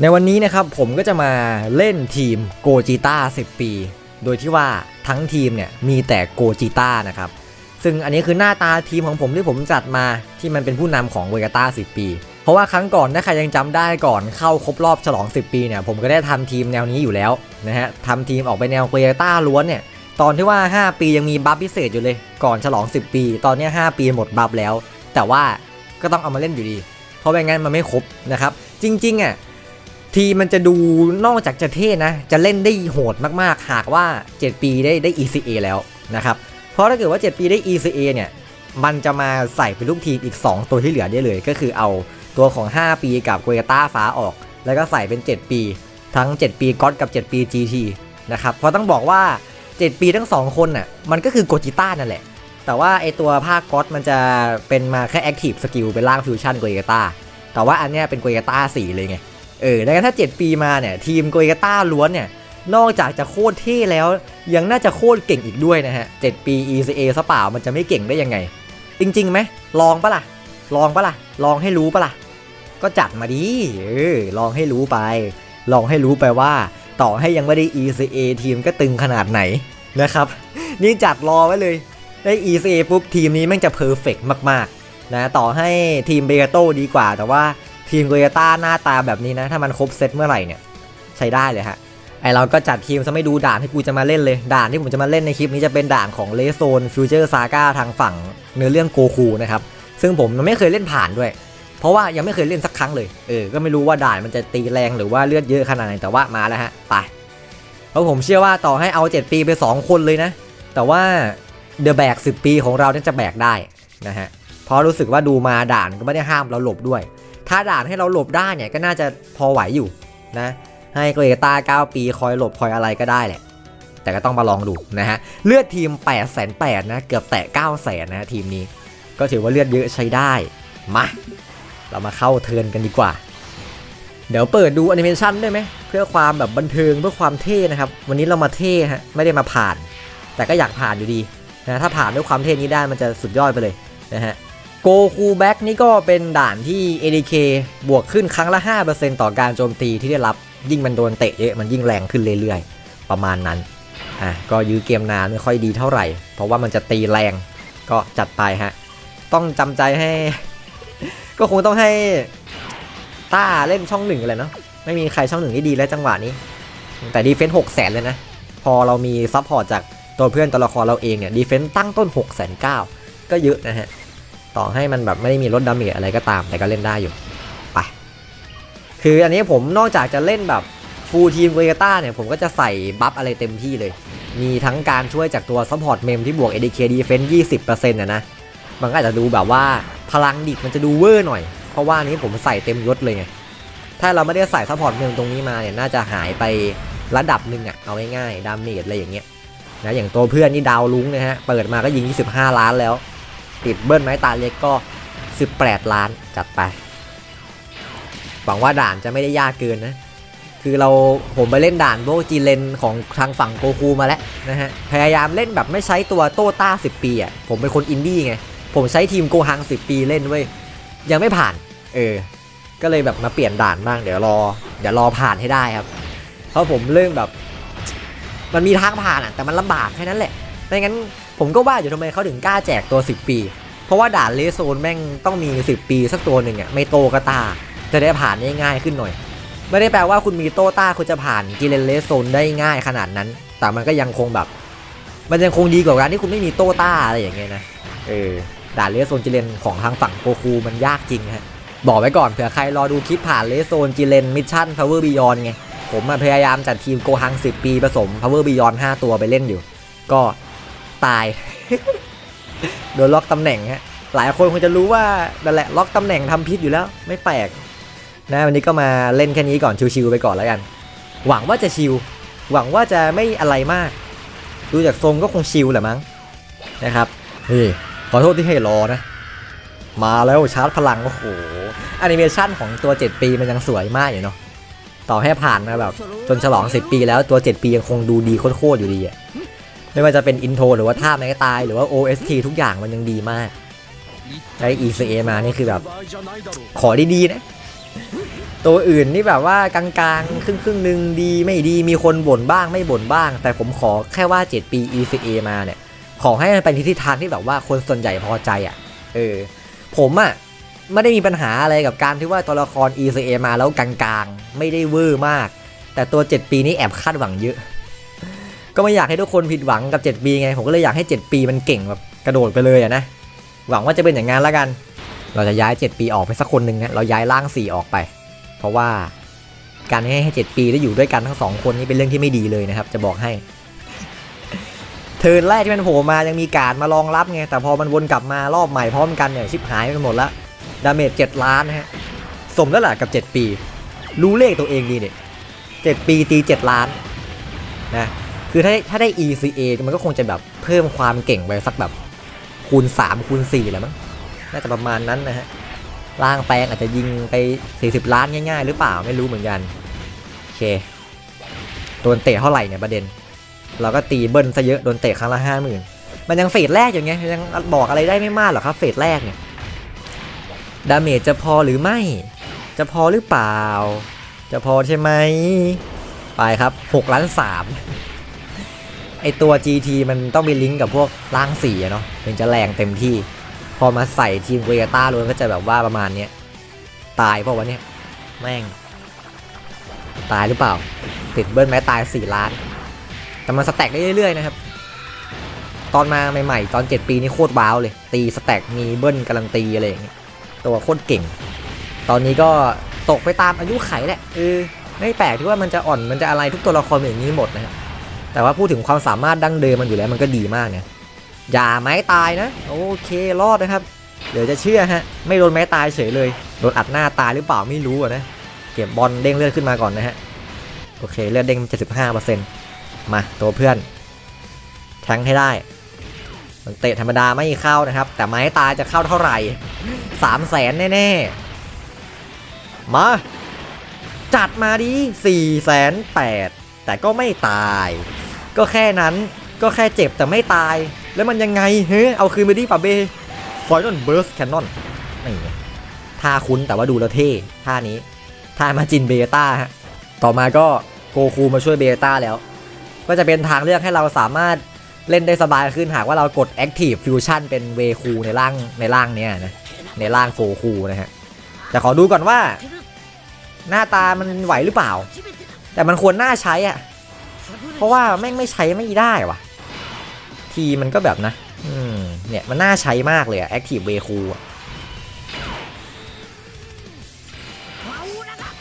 ในวันนี้นะครับผมก็จะมาเล่นทีมโกจิต้า10 ปี โดยที่ว่าทั้งทีมเนี่ยมีแต่โกจิต้านะครับ ซึ่งอันนี้คือหน้าตาทีมของผมที่ผมจัดมาที่มันเป็นผู้นำของเวกาต้า10 ปี เพราะว่าครั้งก่อนถ้าใครยังจำได้ก่อนเข้าครบรอบฉลอง 10 ปีเนี่ยผมก็ได้ทำทีมแนวนี้อยู่แล้วนะฮะทำทีมออกไปแนวเวกาต้าล้วนเนี่ยตอนที่ว่า 5 ปียังมีบัฟพิเศษอยู่เลย ก่อนฉลอง 10 ปี ตอนนี้ 5 ปีหมดบัฟแล้ว แต่ว่าก็ต้องเอามาเล่นอยู่ดี เพราะไม่งั้นมันไม่ครบนะครับ จริงๆอะ ทีมันจะดูนอกจากจะเท่นะ จะเล่นได้โหดมากๆ หากว่า 7 ปีได้ได้ ECA แล้วนะครับ เพราะถ้าเกิดว่า 7 ปีได้ ECA เนี่ย มันจะมาใส่เป็นลูกทีมอีก 2 ตัวที่เหลือได้เลย ก็คือเอาตัวของ 5 ปีกับโกยต้าฟ้าออก แล้วก็ใส่เป็น 7 ปี ทั้ง 7 ปีก๊อตกับ 7 ปี GT นะครับ เพราะต้องบอกว่า 7 ปีทั้ง 2 คนน่ะ มันก็คือโกจิต้านั่นแหละ แต่ว่าไอตัวภาคก๊อตมันจะเป็นมาแค่แอคทีฟสกิลเป็นร่างฟิวชั่นโกยต้า แต่ว่าอันเนี้ยเป็นโกยต้า4เลยไง เออดังนั้นถ้า 7 ปีมาเนี่ยทีมโกยต้าล้วนเนี่ยนอกจากจะโคตรเท่แล้ว ยังน่าจะโคตรเก่งอีกด้วยนะฮะ 7 ปี ECA ซะเปล่ามันจะไม่เก่งได้ยังไง จริงๆไหมลองปะล่ะ ลองปะล่ะ ลองให้รู้ปะล่ะ ก็จัดมาดิเออลองให้รู้ไป ลองให้รู้ไปว่า ต่อให้ยังไม่ได้ ECA ทีมก็ตึงขนาดไหนนะครับ นี่จัดรอไว้เลย ได้ ECA ปุ๊บทีมนี้แม่งจะเพอร์เฟกมากๆนะต่อให้ทีมเบโตดีกว่าแต่ว่า ทีมโกยต้าหน้าตาแบบนี้นะ ถ้ามันครบเซตเมื่อไหร่เนี่ย ใช้ได้เลยฮะ ไอเราก็จัดทีมซะไม่ดูด่านที่กูจะมาเล่นเลย ด่านที่ผมจะมาเล่นในคลิปนี้จะเป็นด่านของเลโซนฟิวเจอร์ซาก้าทางฝั่งเนื้อเรื่องโกคูนะครับ ซึ่งผมมันไม่เคยเล่นผ่านด้วย เพราะว่ายังไม่เคยเล่นสักครั้งเลย เออ ก็ไม่รู้ว่าด่านมันจะตีแรงหรือว่าเลือดเยอะขนาดไหน แต่ว่ามาแล้วฮะ ไป เพราะผมเชื่อว่าต่อให้เอา 7 ปีไป 2 คนเลยนะ แต่ว่าเดอะแบก10ปีของเราเนี่ยจะแบกได้นะฮะ เพราะรู้สึกว่าดูมาด่านก็ไม่ได้ห้ามเราหลบด้วย ถ้าด่านให้เราหลบได้เนี่ยก็น่าจะพอไหวอยู่นะให้เกรตา 9 ปีคอยหลบคอยอะไรก็ได้แหละ แต่ก็ต้องมาลองดูนะฮะ เลือดทีม 8 8 0 0 0นะเกือบแตะ 9 0 0 0 0นะทีมนี้ ก็ถือว่าเลือดเยอะใช้ได้ มา เรามาเข้าเทินกันดีกว่า เดี๋ยวเปิดดูแอนิเมชันด้วยไหมเพื่อความแบบบันเทิงเพื่อความเท่นะครับ วันนี้เรามาเท่ฮะไม่ได้มาผ่าน แต่ก็อยากผ่านอยู่ดีนะถ้าผ่านด้วยความเท่นี้ได้มันจะสุดยอดไปเลยนะฮะ โกคูแบ็กนี่ก็เป็นด่านที่ ADK บวกขึ้นครั้งละ 5%ต่อการโจมตีที่ได้รับ ยิ่งมันโดนเตะเยอะมันยิ่งแรงขึ้นเรื่อยๆ ประมาณนั้น อะ ก็ยื้อเกมนานไม่ค่อยดีเท่าไหร่ เพราะว่ามันจะตีแรง ก็จัดไปฮะ ต้องจำใจให้ ก็คงต้องให้ต้าเล่นช่องหนึ่งเลยเนาะ ไม่มีใครช่องหนึ่งที่ดีแล้วจังหวะนี้ แต่ดีเฟนส์หกแสนเลยนะ พอเรามีซัพพอร์ตจากตัวเพื่อนตัวละครเราเองเนี่ย ดีเฟนส์ตั้งต้น6กแสนเก็เยอะนะฮะ ต่อให้มันแบบไม่ได้มีลดดาเมจอะไรก็ตามแต่ก็เล่นได้อยู่ไปคืออันนี้ผมนอกจากจะเล่นแบบฟูลทีมเวกต้าเนี่ยผมก็จะใส่บัฟอะไรเต็มที่เลย มีทั้งการช่วยจากตัวซัพพอร์ตเมมที่บวก ADK Defense 20%นะนะ มันก็อาจจะดูแบบว่าพลังดิบมันจะดูเวอร์หน่อย เพราะว่านนี้ผมใส่เต็มยศเลยไง ถ้าเราไม่ได้ใส่ซัพพอร์ตเมมตรงนี้มาเนี่ยน่าจะหายไประดับหนึ่งอะเอาง่ายๆดาเมจอะไรอย่างเงี้ยนะอย่างตัวเพื่อนนี่ดาวลุ้งนะฮะ เปิดมาก็ยิง 25 ล้านแล้ว ติดเบิ้ลไม้ตาเล็กก็ 18 ล้านจัดไป หวังว่าด่านจะไม่ได้ยากเกินนะ คือเราผมไปเล่นด่านโบจีเลนของทางฝั่งโกคูมาแล้วนะฮะ พยายามเล่นแบบไม่ใช้ตัวโต้ต้า 10 ปีอะ ผมเป็นคนอินดี้ไง ผมใช้ทีมโกฮัง 10 ปีเล่นเว้ย ยังไม่ผ่าน เออ ก็เลยแบบมาเปลี่ยนด่านบ้าง เดี๋ยวรอ เดี๋ยวรอผ่านให้ได้ครับ เพราะผมเริ่มแบบ มันมีทางผ่านอะ แต่มันลำบากแค่นั้นแหละ ไม่งั้น ผมก็ว่าอยู่ทำไมเขาถึงกล้าแจกตัว 10 ปี เพราะว่าด่านเลโซนแม่งต้องมี 10 ปีสักตัวหนึ่งอะไม่โตก็ตา จะได้ผ่านได้ง่ายขึ้นหน่อย ไม่ได้แปลว่าคุณมีโตต้าคุณจะผ่านกิเลนเลโซนได้ง่ายขนาดนั้น แต่มันก็ยังคงแบบ มันยังคงดีกว่าการที่คุณไม่มีโตต้าอะไรอย่างเงี้ยนะเออด่านเลโซนกิเลนของทางฝั่งโกคูมันยากจริงฮะบอกไว้ก่อนเผื่อใครรอดูคลิปผ่านเลโซนกิเลนมิชชั่นพาวเวอร์บิยอนไงผมมาพยายามจัดทีมโกฮัง 10 ปีผสม Power Beyond 5ตัวไปเล่นอยู่ ก็ ตาย โดนล็อกตำแหน่งฮะหลายคนคงจะรู้ว่านั่นแหละล็อกตำแหน่งทำพิษอยู่แล้วไม่แปลกนะวันนี้ก็มาเล่นแค่นี้ก่อนชิวๆไปก่อนแล้วกัน หวังว่าจะชิว หวังว่าจะไม่อะไรมาก ดูจากทรงก็คงชิวแหละมั้งนะครับเฮ้ยขอโทษที่ให้รอนะ มาแล้วชาร์จพลังโอ้โหแอนิเมชันของตัว 7 ปีมันยังสวยมากอยู่เนาะต่อให้ผ่านมาแบบจนฉลอง 10 ปีแล้วตัว 7 ปียังคงดูดีโคตรๆอยู่ดีอะ ไม่ว่าจะเป็นอินโทรหรือว่าท่าไม้ตายหรือว่า OST ทุกอย่างมันยังดีมากได้ ECA มานี่คือแบบ ขอดีๆนะ ตัวอื่นนี่แบบว่ากลางๆ ครึ่งครึ่งๆหนึ่งดีไม่ดีมีคนบ่นบ้างไม่บ่นบ้าง แต่ผมขอแค่ว่า 7 ปี ECA มาเนี่ย ขอให้มันเป็นทิศทางที่แบบว่าคนส่วนใหญ่พอใจอะ เออ ผมอะไม่ได้มีปัญหาอะไรกับการที่ว่าตัวละคร ECA มาแล้วกลางๆ ไม่ได้เวอร์มาก แต่ตัว 7 ปีนี้แอบคาดหวังเยอะ ก็ไม่อยากให้ทุกคนผิดหวังกับ 7 ปีไง ผมก็เลยอยากให้ 7 ปีมันเก่งแบบกระโดดไปเลยอะนะ หวังว่าจะเป็นอย่างนั้นล้วกัน เราจะย้าย 7 ปีออกไปสักคนหนึ่งนะ เราย้ายร่าง 4 ออกไป เพราะว่าการให้ให้ 7 ปีได้อยู่ด้วยกันทั้งสองคนนี่เป็นเรื่องที่ไม่ดีเลยนะครับ จะบอกให้ เทิร์นแรกที่มันโผล่มายังมีการมารองรับไง แต่พอมันวนกลับมารอบใหม่พร้อมกันเนี่ยชิบหายไปหมดละดาเมจ7ล้านนะฮะ สมแล้วล่ะกับ 7 ปี รู้เลขตัวเองดีเนี่ย7ปีตี 7 ล้านนะ คือถ้าถ้าได้ ECA มันก็คงจะแบบเพิ่มความเก่งไปสักแบบคูณ 3 คูณ4แหล้วมั้ง น่าจะประมาณนั้นนะฮะร่างแปลงอาจจะยิงไป 40 ล้านง่าย ๆ หรือเปล่าไม่รู้เหมือนกัน โอเค โดนเตะเท่าไหร่เนี่ยประเด็น เราก็ตีเบิ้ลซะเยอะ โดนเตะครั้งละห้าหมื่นมันยังเฟสแรกอย่างเงี้ยยังบอกอะไรได้ไม่มากหรอกครับเฟสแรกเนี่ย ดาเมจจะพอหรือไม่ จะพอหรือเปล่า จะพอใช่ไหม ไปครับ6ล้าน3 อตัว GT มันต้องมีลิงก์กับพวกร่างสีอะเนาะถึงจะแรงเต็มที่ พอมาใส่ทีมเวต้าล้วนก็จะแบบว่าประมาณเนี้ยตายเพราะวะเนี่ยแม่ง ตายหรือเปล่า ติดเบิ้ลแม้ตาย 4 ล้าน แต่มันสแต็กได้เรื่อยๆนะครับ ตอนมาใหม่ๆ ตอน 7 ปีนี่โคตรว้าวเลย ตีสแต็กมีเบิ้ลการันตีอะไรอย่างเงี้ยตัวโคตรเก่ง ตอนนี้ก็ตกไปตามอายุไขแหละเออไม่แปลกที่ว่ามันจะอ่อนมันจะอะไรทุกตัวละครเป็นอย่างนี้หมดนะครับ แต่ว่าพูดถึงความสามารถดั้งเดิมมันอยู่แล้วมันก็ดีมากเนี่ยอย่าไม้ตายนะ โอเครอดนะครับเดี๋ยวจะเชื่อฮะไม่โดนไม้ตายเฉยเลยโดนอัดหน้าตายหรือเปล่าไม่รู้นะเก็บบอลเด้งเลือดขึ้นมาก่อนนะฮะโอเคเลือดเด้ง 75%มาตัวเพื่อนแทงให้ได้มันเตะธรรมดาไม่เข้านะครับ แต่ไม้ตายจะเข้าเท่าไหร่สามแสนแน่ๆ มา จัดมาดิสี่แสนแปดแต่ก็ไม่ตาย ก็แค่นั้นก็แค่เจ็บแต่ไม่ตาย แล้วมันยังไงเฮ้ยเอาคืนไปดิป่าเบฟอยนอนเบิร์สแคนนอนนี่ท่าคุ้นแต่ว่าดูแล้วเท่ท่านี้ท่ามาจินเบต้าฮะต่อมาก็โกคูมาช่วยเบต้าแล้ว ก็จะเป็นทางเลือกให้เราสามารถเล่นได้สบายขึ้นหากว่าเรากด Active Fusion เป็นเวคูในร่างในร่างเนี้ยนะในร่างโกคูนะฮะแต่ขอดูก่อนว่า หน้าตามันไหวหรือเปล่า แต่มันควรน่าใช้อะ เพราะว่าแม่งไม่ใช้ไม่ได้วะทีมันก็แบบนะ อืม เนี่ย มันน่าใช้มากเลยอะ Active เวคูอะ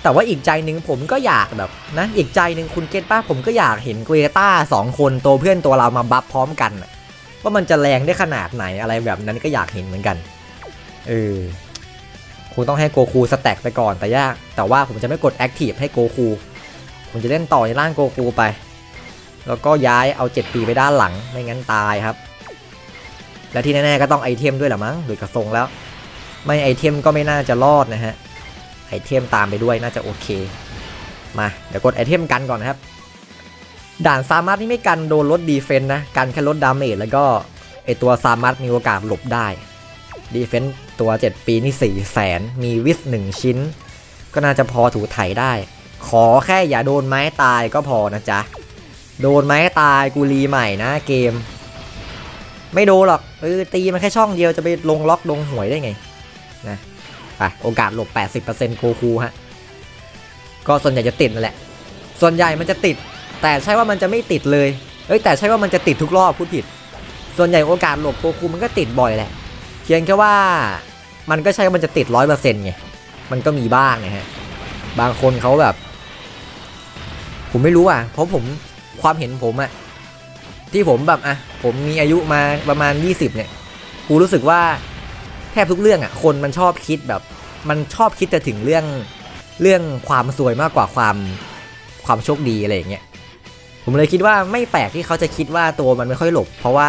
แต่ว่าอีกใจหนึ่งผมก็อยากแบบนะ อีกใจหนึ่งคุณเกตป้าผมก็อยากเห็นเกรต้าสองคนตัวเพื่อนตัวเรามาบัฟพร้อมกันว่ามันจะแรงได้ขนาดไหนอะไรแบบนั้นก็อยากเห็นเหมือนกัน เออคงต้องให้โกคูสแต็กไปก่อนแต่ยาก แต่ว่าผมจะไม่กดแอคทีฟให้โกคูผมจะเล่นต่อในร่างโกคูไป แล้วก็ย้ายเอา7ปีไปด้านหลังไม่งั้นตายครับ และที่แน่ๆก็ต้องไอเทมด้วยแหละมั้งโดยกระทรงแล้ว ไม่ไอเทมก็ไม่น่าจะรอดนะฮะไอเทมตามไปด้วยน่าจะโอเค มาเดี๋ยวกดไอเทมกันก่อนนะครับ ด่านซามัสนี่ไม่กันโดนลดดีเฟนต์นะกันแค่ลดดาเมจแล้วก็ไอตัวซามัสมีโอกาสหลบได้ดีเฟนต์ตัว 7 ปีนี่4 0 0แสน มีวิส 1 ชิ้น ก็น่าจะพอถูไถได้ ขอแค่อย่าโดนไม้ตายก็พอนะจ๊ะ โดนไหมตายกูรีใหม่นะเกม ไม่โดนหรอกเออตีมันแค่ช่องเดียวจะไปลงล็อกลงหวยได้ไงนะไปโอกาสหลบ 80%โกคูฮะก็ส่วนใหญ่จะติดนั่นแหละ ส่วนใหญ่มันจะติด แต่ใช่ว่ามันจะไม่ติดเลยเอ้ยแต่ใช่ว่ามันจะติดทุกรอบพูดผิด ส่วนใหญ่โอกาสหลบโกคูมันก็ติดบ่อยแหละเพียงแค่ว่ามันก็ใช่ว่ามันจะติดร้อยเปอร์เซ็นต์ไงมันก็มีบ้างนะฮะบางคนเขาแบบ ผมไม่รู้อะเพราะผม ความเห็นผมอะที่ผมแบบอะผมมีอายุมาประมาณ 20 เนี่ย กูรู้สึกว่าแทบทุกเรื่องอะคนมันชอบคิดแบบ มันชอบคิดแต่ถึงเรื่องเรื่องความสวยมากกว่าความความโชคดีอะไรอย่างเงี้ยผมเลยคิดว่าไม่แปลกที่เขาจะคิดว่าตัวมันไม่ค่อยหลบ เพราะว่า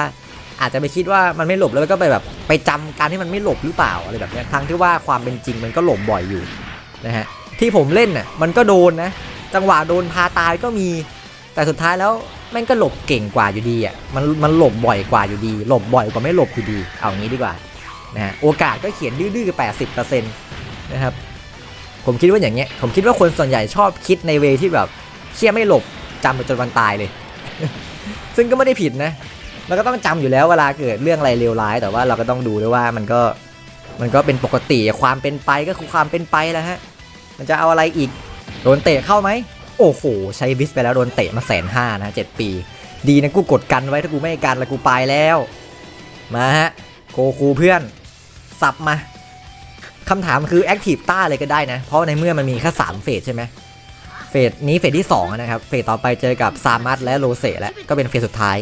อาจจะไปคิดว่ามันไม่หลบแล้วก็ไปแบบไปจำการที่มันไม่หลบหรือเปล่าอะไรแบบนี้ทั้งที่ว่าความเป็นจริงมันก็หลบบ่อยอยู่นะฮะที่ผมเล่นน่ะมันก็โดนนะจังหวะโดนพาตายก็มี แต่สุดท้ายแล้วแม่งก็หลบเก่งกว่าอยู่ดีอะมันมันหลบบ่อยกว่าอยู่ดี หลบบ่อยกว่าไม่หลบอยู่ดีเอางี้ดีกว่านะฮะโอกาสก็เขียนดื้อๆแปดสิบเปอร์เซ็นต์นะครับผมคิดว่าอย่างเงี้ยผมคิดว่าคนส่วนใหญ่ชอบคิดในเวที่แบบเชี่ยไม่หลบจำไปจนวันตายเลย ซึ่งก็ไม่ได้ผิดนะเราก็ต้องจำอยู่แล้วเวลาเกิดเรื่องอะไรเลวร้าย แต่ว่าเราก็ต้องดูด้วยว่ามันก็มันก็เป็นปกติความเป็นไปก็คือความเป็นไปแล้วฮะมันจะเอาอะไรอีกโดนเตะเข้าไหม โอ้โห ใช้วิสไปแล้วโดนเตะมาแสนห้านะเจ็ดปี ดีนะกูกดกันไว้ถ้ากูไม่กันแล้วกูไปแล้ว มาฮะโกคูเพื่อน สับมาคำถามคือแอคทีฟต้าเลยก็ได้นะ เพราะในเมื่อมันมีแค่3เฟสใช่ไหมเฟสนี้เฟสที่2นะครับ เฟสต่อไปเจอกับซามัสและโรเซแล้วก็เป็นเฟสสุดท้าย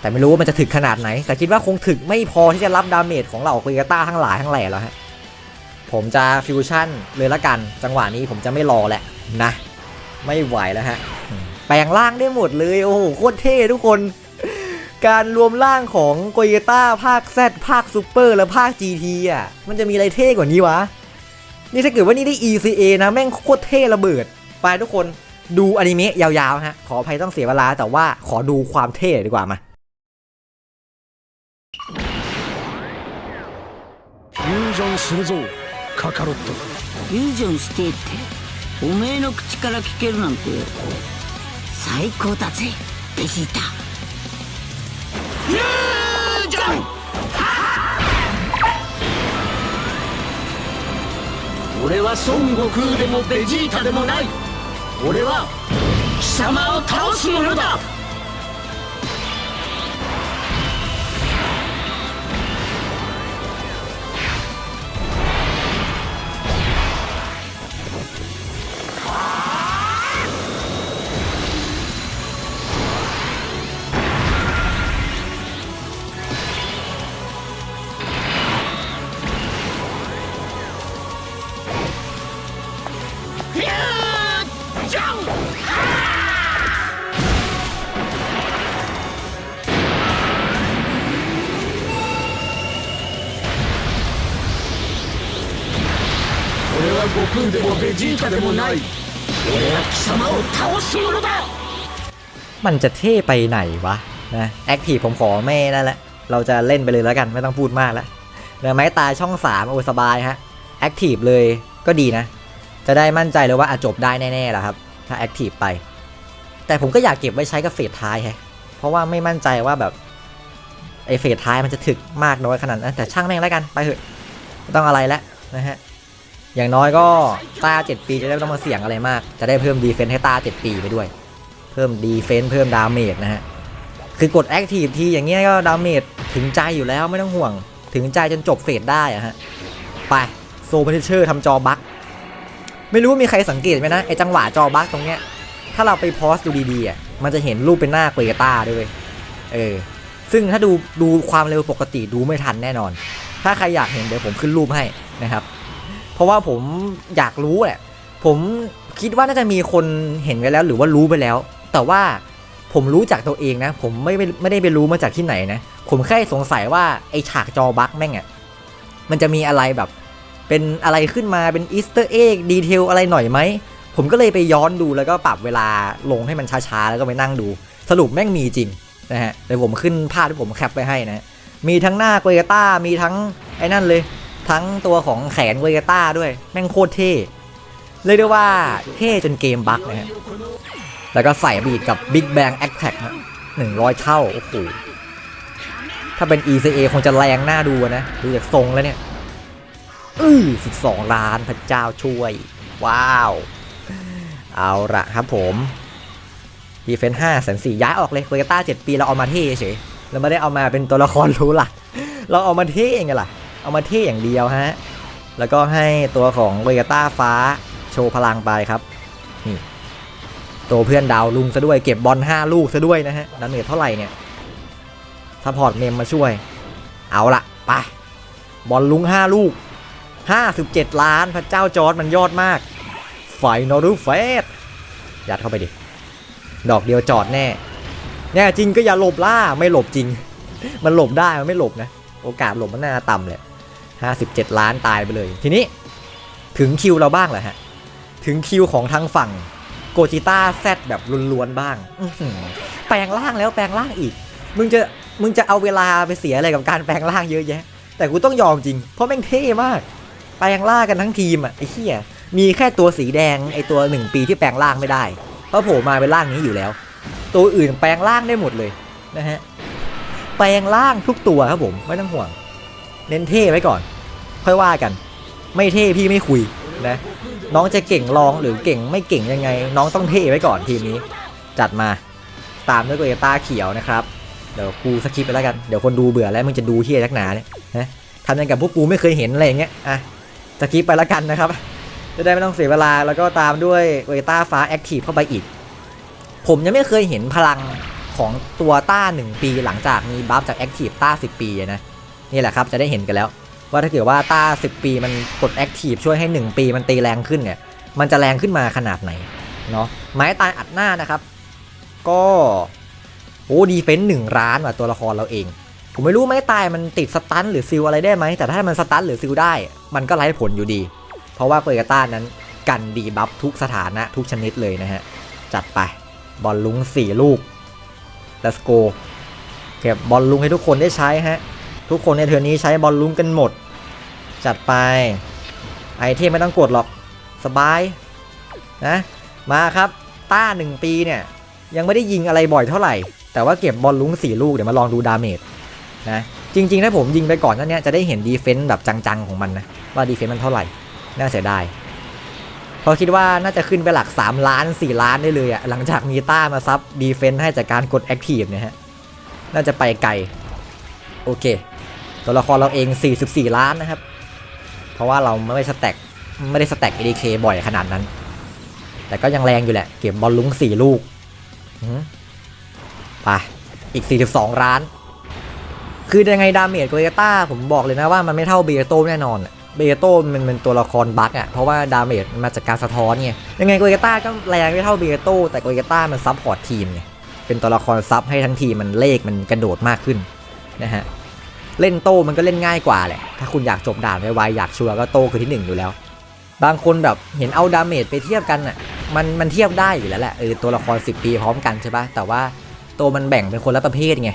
แต่ไม่รู้ว่ามันจะถึกขนาดไหน แต่คิดว่าคงถึกไม่พอที่จะรับดาเมจของเหล่าคุยกาต้าทั้งหลายทั้งแหล่แล้วฮะผมจะฟิวชั่นเลยละกัน จังหวะนี้ผมจะไม่รอแหละนะ ไม่ไหวแล้วฮะ แปลงร่างได้หมดเลย โอ้โห โคตรเท่ทุกคน การรวมร่างของโกเยต้าภาค Z ภาคซูเปอร์และภาค GT อ่ะ มันจะมีอะไรเท่กว่านี้วะ นี่ถ้าเกิดว่านี่ได้ ECA นะ แม่งโคตรเท่ระเบิด ไปทุกคนดูอนิเมะยาวๆฮะ ขออภัยต้องเสียเวลา แต่ว่าขอดูความเท่ดีกว่ามา フュージョンするぞカカロットフュージョンしてって おめえの口から聞けるなんて最高だぜベジータ。俺は孫悟空でもベジータでもない。俺は貴様を倒す者だ。 フュージョン俺は悟空でもベジータでもない俺は貴様を倒す者だ มันจะเท่ไปไหนวะนะแอคทีฟผมขอไม่นั่นแหละ เราจะเล่นไปเลยแล้วกันไม่ต้องพูดมากแล้วเรือไม้ตายช่อง 3 โอ้สบายฮะแอคทีฟเลยก็ดีนะ จะได้มั่นใจเลยว่าอะจบได้แน่ๆแหละครับ ถ้าแอคทีฟไป แต่ผมก็อยากเก็บไว้ใช้กับเฟสท้ายแฮะเพราะว่าไม่มั่นใจว่าแบบไอเฟสท้ายมันจะถึกมากน้อยขนาดนั้นแต่ช่างแม่งแล้วกันไปเถอะไม่ต้องอะไรแล้วนะฮะอย่างน้อยก็ตา7ปีจะได้ไม่ต้องมาเสี่ยงอะไรมาก จะได้เพิ่มดีเฟนส์ให้ตา7ปีไปด้วย เพิ่มดีเฟนส์เพิ่มดาเมจนะฮะคือกดแอคทีฟทีอย่างเงี้ยก็ดาเมจถึงใจอยู่แล้วไม่ต้องห่วง ถึงใจจนจบเฟสได้อะฮะไปโซบันเชอร์ทำจอบั๊ก ไม่รู้มีใครสังเกตไหมนะไอจังหวะจอบั๊กตรงเนี้ย ถ้าเราไปโพสต์ดูดีๆอะมันจะเห็นรูปเป็นหน้าเกรต้าด้วยเออ ซึ่งถ้าดูดูความเร็วปกติดูไม่ทันแน่นอน ถ้าใครอยากเห็นเดี๋ยวผมขึ้นรูปให้นะครับ เพราะว่าผมอยากรู้แหละ ผมคิดว่าน่าจะมีคนเห็นไปแล้วหรือว่ารู้ไปแล้ว แต่ว่าผมรู้จากตัวเองนะ ผมไม่ไม่ไม่ได้ไปรู้มาจากที่ไหนนะ ผมแค่สงสัยว่าไอฉากจอบั๊กแม่งอะ่ะมันจะมีอะไรแบบ เป็นอะไรขึ้นมาเป็นอีสเตอร์เอ็กดีเทลอะไรหน่อยไหม ผมก็เลยไปย้อนดูแล้วก็ปรับเวลาลงให้มันช้าๆ แล้วก็ไปนั่งดู สรุปแม่งมีจริงนะฮะเดี๋ยวผมขึ้นภาพที่ผมแคปไปให้นะ มีทั้งหน้าเกรต้ามีทั้งไอ้นั่นเลย ทั้งตัวของแขนเกรต้าด้วย แม่งโคตรเท่เรียกได้ว่าเท่จนเกมบั๊กนะฮะ แล้วก็ใส่บีดกับ Big Bang Attack ฮะหนึ่งร้อยเท่า โอ้โห ถ้าเป็น ECA คงจะแรงหน่าดูนะ ดูจากทรงแล้วเนี่ย อือสิบสองล้านพระเจ้าช่วย ว้าว เอาละครับผมดีเฟนห้าแสนสี่ย้ายออกเลยโคโยต้าเจ็ดปีเราเอามาเท่เฉยเราไม่ได้เอามาเป็นตัวละครรู้หลักเราเอามาเท่ไงล่ะ เอามาเท่อย่างเดียวฮะ แล้วก็ให้ตัวของโคโยต้าฟ้าโชว์พลังไปครับ นี่ตัวเพื่อนดาวลุงซะด้วยเก็บบอล5ลูกซะด้วยนะฮะดาเมจเท่าไหร่เนี่ยซัพพอร์ตเมมมาช่วย เอาละไปบอลลุง5ลูก 57 ล้านพระเจ้าจอร์ดมันยอดมาก ไฟนอรูเฟสยัดเข้าไปดิ ดอกเดียวจอดแน่แน่จริงก็อย่าหลบล่าไม่หลบจริง มันหลบได้มันไม่หลบนะ โอกาสหลบมันน่าต่ำเลย57 ล้านตายไปเลย ทีนี้ถึงคิวเราบ้างเหรอฮะ ถึงคิวของทางฝั่งโกจิต้าแซดแบบล้วนๆบ้างแปลงร่างแล้วแปลงร่างอีก มึงจะมึงจะเอาเวลาไปเสียอะไรกับการแปลงร่างเยอะแยะ แต่กูต้องยอมจริง เพราะแม่งเท่มาก แปลงร่างกันทั้งทีมอะไอ้เหี้ยมีแค่ตัวสีแดงไอ้ตัวหนึ่งปีที่แปลงร่างไม่ได้ เพราะโผล่มาเป็นร่างนี้อยู่แล้ว ตัวอื่นแปลงร่างได้หมดเลยนะฮะแปลงร่างทุกตัวครับผมไม่ต้องห่วง เน้นเท่ไว้ก่อน ค่อยว่ากัน ไม่เท่พี่ไม่คุยนะน้องจะเก่งรองหรือเก่งไม่เก่งยังไง น้องต้องเท่ไว้ก่อนทีมนี้ จัดมาตามด้วยโกเอต้าเขียวนะครับ เดี๋ยวกูสคิปไปแล้วกัน เดี๋ยวคนดูเบื่อแล้วมึงจะดูเที่ยักหนาเนี่ยนะทำยังกับพวกกูไม่เคยเห็นอะไรอย่างเงี้ยอะ สคิปไปแล้วกันนะครับ จะได้ไม่ต้องเสียเวลาแล้วก็ตามด้วยเอต้าฟ้าแอคทีฟเข้าไปอีก ผมยังไม่เคยเห็นพลังของตัวต้า 1 ปีหลังจากมีบัฟจากแอคทีฟต้า 10 ปีนะ นี่แหละครับจะได้เห็นกันแล้ว ว่าถ้าเกิดว่าต้า 10 ปีมันกดแอคทีฟช่วยให้ 1 ปีมันตีแรงขึ้นเนี่ย มันจะแรงขึ้นมาขนาดไหนเนาะไม้ตายอัดหน้านะครับ ก็โอ้ดีเฟนต์หนึ่งร้านว่ะตัวละครเราเอง ผมไม่รู้ไม้ตายมันติดสตันหรือซิลอะไรได้ไหม แต่ถ้ามันสตันหรือซิลได้ มันก็ไร้ผลอยู่ดี เพราะว่าเปอร์กาต้านั้นกันดีบัฟทุกสถานะทุกชนิดเลยนะฮะ จัดไปบอลลุง 4 ลูก let's go เก็บบอลลุงให้ทุกคนได้ใช้ฮะ ทุกคนในเทอร์นี้ใช้บอลลุงกันหมด จัดไป ไอเทมไม่ต้องกดหรอก สบายนะมาครับ ต้า 1 ปีเนี่ย ยังไม่ได้ยิงอะไรบ่อยเท่าไหร่ แต่ว่าเก็บบอลลุง 4 ลูก เดี๋ยวมาลองดูดาเมจ นะจริง ๆ ถ้าผมยิงไปก่อนนั้นเนี่ยจะได้เห็นดีเฟนต์แบบจัง ๆ ของมันนะ ว่าดีเฟนต์มันเท่าไหร่ น่าเสียดายเพราะคิดว่าน่าจะขึ้นไปหลัก 3 ล้าน 4 ล้านได้เลยอะหลังจากมีต้ามาซับดีเฟนต์ให้จากการกดแอคทีฟเนี่ยฮะน่าจะไปไกล โอเค ตัวละครเราเอง 44 ล้านนะครับ เพราะว่าเราไม่ได้สแต็กไม่ได้สแต็ก ADK บ่อยขนาดนั้น แต่ก็ยังแรงอยู่แหละ เก็บบอลลุง4ลูกไปอีก 42 ล้าน คือยังไงดาเมจโกเอต้าผมบอกเลยนะว่ามันไม่เท่าเบโต้แน่นอนอะเบโตมันเป็นตัวละครบั๊กอะเพราะว่าดาเมจมันมาจากการสะท้อนไงยังไงโกเอต้าก็แรงไม่เท่าเบโต้แต่โกเอต้ามันซับพอร์ตทีมไงเป็นตัวละครซับให้ทั้งทีมมันเลขมันกระโดดมากขึ้นนะฮะเล่นโต้มันก็เล่นง่ายกว่าแหละ ถ้าคุณอยากจบด่านไวๆอยากชัวร์ก็โต้คือที่หนึ่งอยู่แล้ว บางคนแบบเห็นเอาดาเมจไปเทียบกันอะมันมันเทียบได้อยู่แล้วแหละเออตัวละคร 10 ปีพร้อมกันใช่ปะแต่ว่าโตมันแบ่งเป็นคนละประเภทไง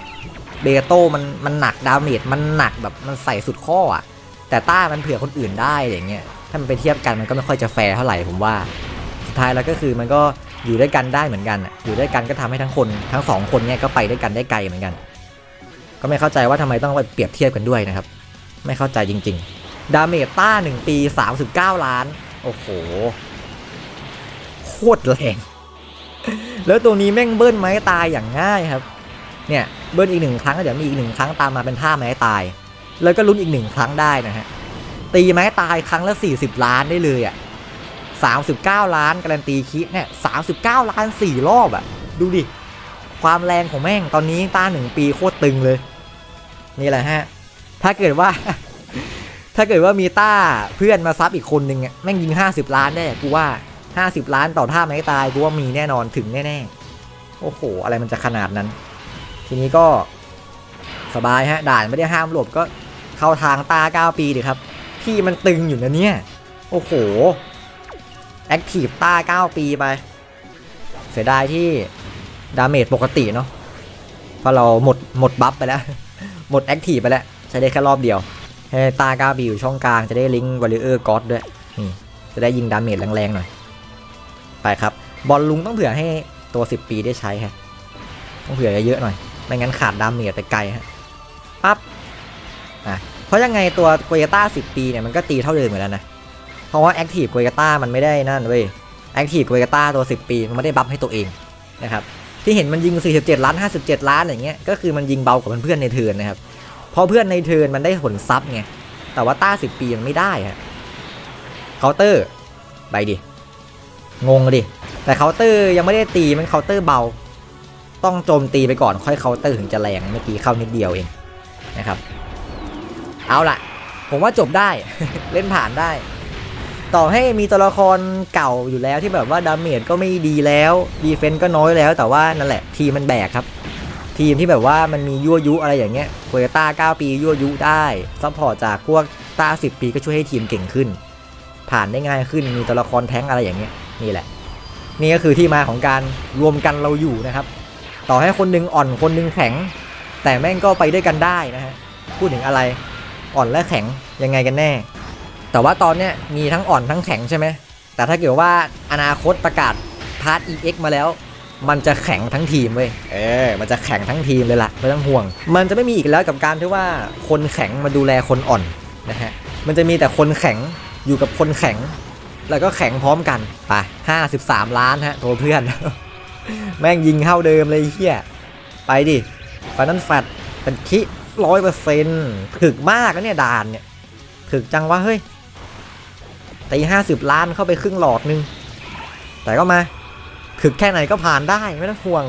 เบโต้มันมันหนักดาเมจมันหนักแบบมันใส่สุดข้ออะแต่ต้ามันเผื่อคนอื่นได้อย่างเงี้ยถ้ามันไปเทียบกันมันก็ไม่ค่อยจะแฟร์เท่าไหร่ผมว่า สุดท้ายแล้วก็คือมันก็อยู่ด้วยกันได้เหมือนกันอยู่ด้วยกันก็ทำให้ทั้งคนทั้งสองคนเนี่ยก็ไปด้วยกันได้ไกลเหมือนกัน ก็ไม่เข้าใจว่าทำไมต้องไปเปรียบเทียบกันด้วยนะครับ ไม่เข้าใจจริง ๆ ดาเมจต้า1ปี 39 ล้าน โอ้โหโคตรแรงแล้วตัวนี้แม่งเบิ้ลไม้ตายอย่างง่ายครับ เนี่ยเบิ้ลอีกหนึ่งครั้งแล้วเดี๋ยวมีอีกหนึ่งครั้งตามมาเป็นท่าไม้ตาย แล้วก็ลุ้นอีกหนึ่งครั้งได้นะฮะตีไม้ตายครั้งละ 40 ล้านได้เลยอะ39 ล้านการันตีคิดเนี่ย39 ล้าน 4 รอบอะ ดูดิ ความแรงของแม่งตอนนี้ต้าหนึ่งปีโคตรตึงเลย นี่แหละฮะ ถ้าเกิดว่า ถ้าเกิดว่ามีต้าเพื่อนมาซับอีกคนนึงอะแม่งยิง 50 ล้านได้กูว่า 50 ล้านต่อท่าไม้ตายกูว่ามีแน่นอนถึงแน่ๆโอ้โห อะไรมันจะขนาดนั้น ทีนี้ก็สบายฮะด่านไม่ได้ห้ามหลบก็เข้าทางตา 9 ปีดิครับที่มันตึงอยู่นะเนี่ย โอ้โห แอคทีฟตา 9 ปีไป เสียดายที่ดาเมจปกติเนาะเพราะเราหมดหมดบัฟไปแล้ว หมดแอคทีฟไปแล้ว ใช้ได้แค่รอบเดียวให้ตา 9 ปีอยู่ช่องกลางจะได้ลิงก์วอลเลอร์ก็อดด้วยนี่จะได้ยิงดาเมจแรงๆหน่อย ไปครับ บอลลุงต้องเผื่อให้ตัว 10 ปีได้ใช้ฮะต้องเผื่อเยอะๆหน่อย ไม่งั้นขาดดาเมจไปไกลฮะปั๊บอะเพราะยังไงตัวโกยต้า10ปีเนี่ยมันก็ตีเท่าเดิมเหมือนแล้วนะ เพราะว่าแอคทีฟโกยต้ามันไม่ได้นั่นเว้ยแอคทีฟโกยต้าตัว10ปีมันไม่ได้บัฟให้ตัวเองนะครับที่เห็นมันยิง 47 ล้าน 57 ล้านอะไรเงี้ยก็คือมันยิงเบากว่าเพื่อนในเทิร์นนะครับเพราะเพื่อนในเทิร์นมันได้ผลซับไงแต่ว่าต้า 10 ปีมันไม่ได้ฮะเคาน์เตอร์ไปดิงงดิแต่เคาน์เตอร์ยังไม่ได้ตีมันเคาน์เตอร์เบา ต้องโจมตีไปก่อนค่อยเคาน์เตอร์ถึงจะแรงเมื่อกี้เข้านิดเดียวเองนะครับ เอาล่ะ ผมว่าจบได้เล่นผ่านได้ ต่อให้มีตัวละครเก่าอยู่แล้วที่แบบว่าดาเมจก็ไม่ดีแล้วดีเฟนต์ก็น้อยแล้ว แต่ว่านั่นแหละทีมมันแบกครับ ทีมที่แบบว่ามันมียั่วยุอะไรอย่างเงี้ยโคโยต้า9ปียั่วยุได้ซัพพอร์ตจากพวกต้า10 ปีก็ช่วยให้ทีมเก่งขึ้น ผ่านได้ง่ายขึ้นมีตัวละครแท้งอะไรอย่างเงี้ยนี่แหละ นี่ก็คือที่มาของการรวมกันเราอยู่นะครับ ต่อให้คนหนึงอ่อนคนหนึงแข็ง แต่แม่งก็ไปด้วยกันได้นะฮะพูดถึงอะไรอ่อนและแข็งยังไงกันแน่ แต่ว่าตอนเนี้ยมีทั้งอ่อนทั้งแข็งใช่ไหมแต่ถ้าเกิดว่าอนาคตประกาศพาร์ท EX มาแล้ว มันจะแข็งทั้งทีมเว้ยเออมันจะแข็งทั้งทีมเลยล่ะไม่ต้องห่วง มันจะไม่มีอีกแล้วกับการที่ว่าคนแข็งมาดูแลคนอ่อนนะฮะมันจะมีแต่คนแข็งอยู่กับคนแข็ง แล้วก็แข็งพร้อมกันไป53 ล้านฮะตัวเพื่อน แม่งยิงเข้าเดิมเลยเฮียไปดิฟันนั้นแฟดเป็นคิร้อยเปอร์เซ็นต์ถึกมากนะเนี่ยด่านเนี่ยถึกจังวะเฮ้ยตีห้าสิบล้านเข้าไปครึ่งหลอดนึง แต่ก็มาถึกแค่ไหนก็ผ่านได้ไม่ต้องห่วง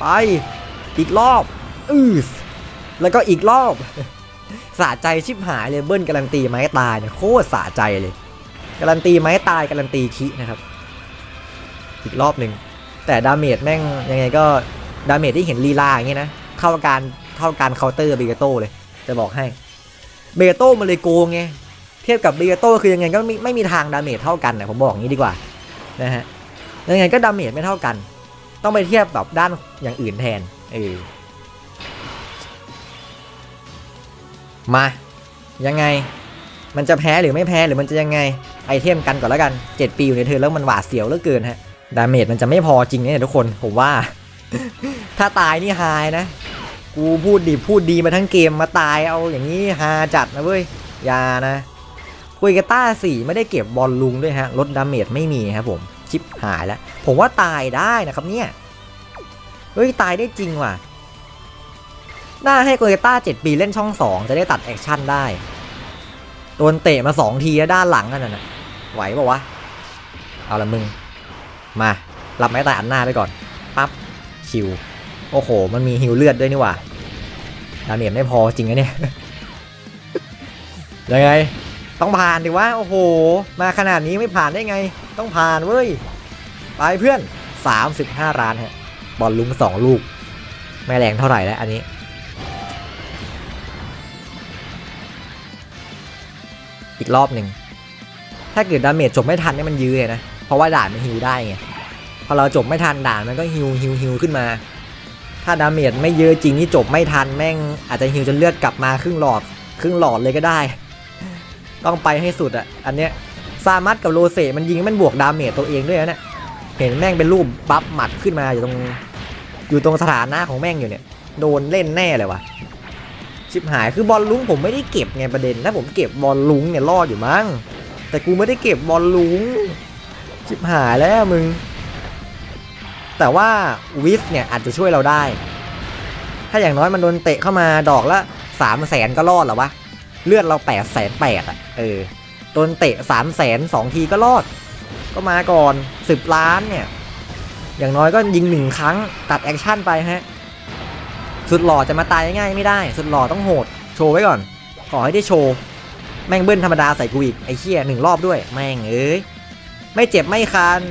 ไปอีกรอบอือแล้วก็อีกรอบสะใจชิบหายเลยเบิ้ลการันตีไม้ตายเนี่ยโคตรสะใจเลย การันตีไม้ตายการันตีคินะครับ อีกรอบหนึ่ง แต่ดาเมจแม่งยังไงก็ดาเมจที่เห็นลีลาอย่างเงี้ยนะเท่าการเท่าการเคาน์เตอร์เบเกโตเลย จะบอกให้เบเกโตมันเลยโกงไงเทียบกับเบเกโตคือยังไงก็ไม่ไม่มีทางดาเมจเท่ากันนะผมบอกอย่างนี้ดีกว่านะฮะยังไงก็ดาเมจไม่เท่ากัน ต้องไปเทียบแบบด้านอย่างอื่นแทนเออมายังไงมันจะแพ้หรือไม่แพ้หรือมันจะยังไงไอเทมกันก่อนแล้วกัน 7 ปีอยู่ในเธอแล้วมันหวาดเสียวเหลือเกินฮะ ดาเมจมันจะไม่พอจริงเนี่ยทุกคนผมว่า ถ้าตายนี่ฮายนะ กูพูดดีพูดดีมาทั้งเกมมาตายเอาอย่างนี้ฮาจัดนะเว้ยยานะคุยกาต้าสี่ไม่ได้เก็บบอลลุงด้วยฮะลดดาเมจไม่มีครับผมชิปหายแล้ว ผมว่าตายได้นะครับเนี่ยเฮ้ยตายได้จริงว่ะน่าให้โกเกต้า7ปีเล่นช่อง 2 จะได้ตัดแอคชั่นได้ โดนเตะมาสองทีแล้วด้านหลังกันน่ะไหวปะวะ เอาละมึง มารับไม้ตายอันหน้าไปก่อนปั๊บชิว โอ้โห มันมีฮิวเลือดด้วยนี่หว่าดาเมจไม่พอจริงนะเนี่ยยังไง ต้องผ่านดิวะโอ้โห มาขนาดนี้ไม่ผ่านได้ไง ต้องผ่านเว้ย ไปเพื่อน 35ล้านฮะบอลลุงสองลูก ไม่แรงเท่าไหร่แล้วอันนี้อีกรอบหนึ่ง ถ้าเกิดดาเมจจบไม่ทันเนี่ยมันยื้อเลยนะ เพราะว่าด่านมันฮิวได้ไงพอเราจบไม่ทันด่านมันก็ฮิวฮิวฮิวขึ้นมา ถ้าดาเมจไม่เยอะจริงนี่จบไม่ทันแม่งอาจจะฮิวจนเลือดกลับมาครึ่งหลอดครึ่งหลอดเลยก็ได้ ต้องไปให้สุดอะอันเนี้ยซามัสกับโรเซมันยิงมันบวกดาเมจตัวเองด้วยนะเนี่ยเห็นแม่งเป็นรูปบัฟหมัดขึ้นมาอยู่ตรงอยู่ตรงสถานะของแม่งอยู่เนี่ย โดนเล่นแน่เลยวะชิบหายคือบอลลุงผมไม่ได้เก็บไงประเด็นถ้าผมเก็บบอลลุงเนี่ยรอดอยู่มั้งแต่กูไม่ได้เก็บบอลลุง ชิบหายแล้วมึง แต่ว่าวิสเนี่ยอาจจะช่วยเราได้ ถ้าอย่างน้อยมันโดนเตะเข้ามาดอกละสามแสนก็รอดหรอวะ เลือดเราแปดแสนแปดอะ เออ โดนเตะสามแสนสองทีก็รอด ก็มาก่อนสิบล้านเนี่ย อย่างน้อยก็ยิงหนึ่งครั้งตัดแอคชั่นไปฮะ สุดหล่อจะมาตายง่ายๆไม่ได้ สุดหล่อต้องโหด โชว์ไว้ก่อน ขอให้ได้โชว์ แม่งเบิ้ลธรรมดาใส่กูอีกไอ้เชี่ยหนึ่งรอบด้วย แม่งเอ้ย ไม่เจ็บไม่คัน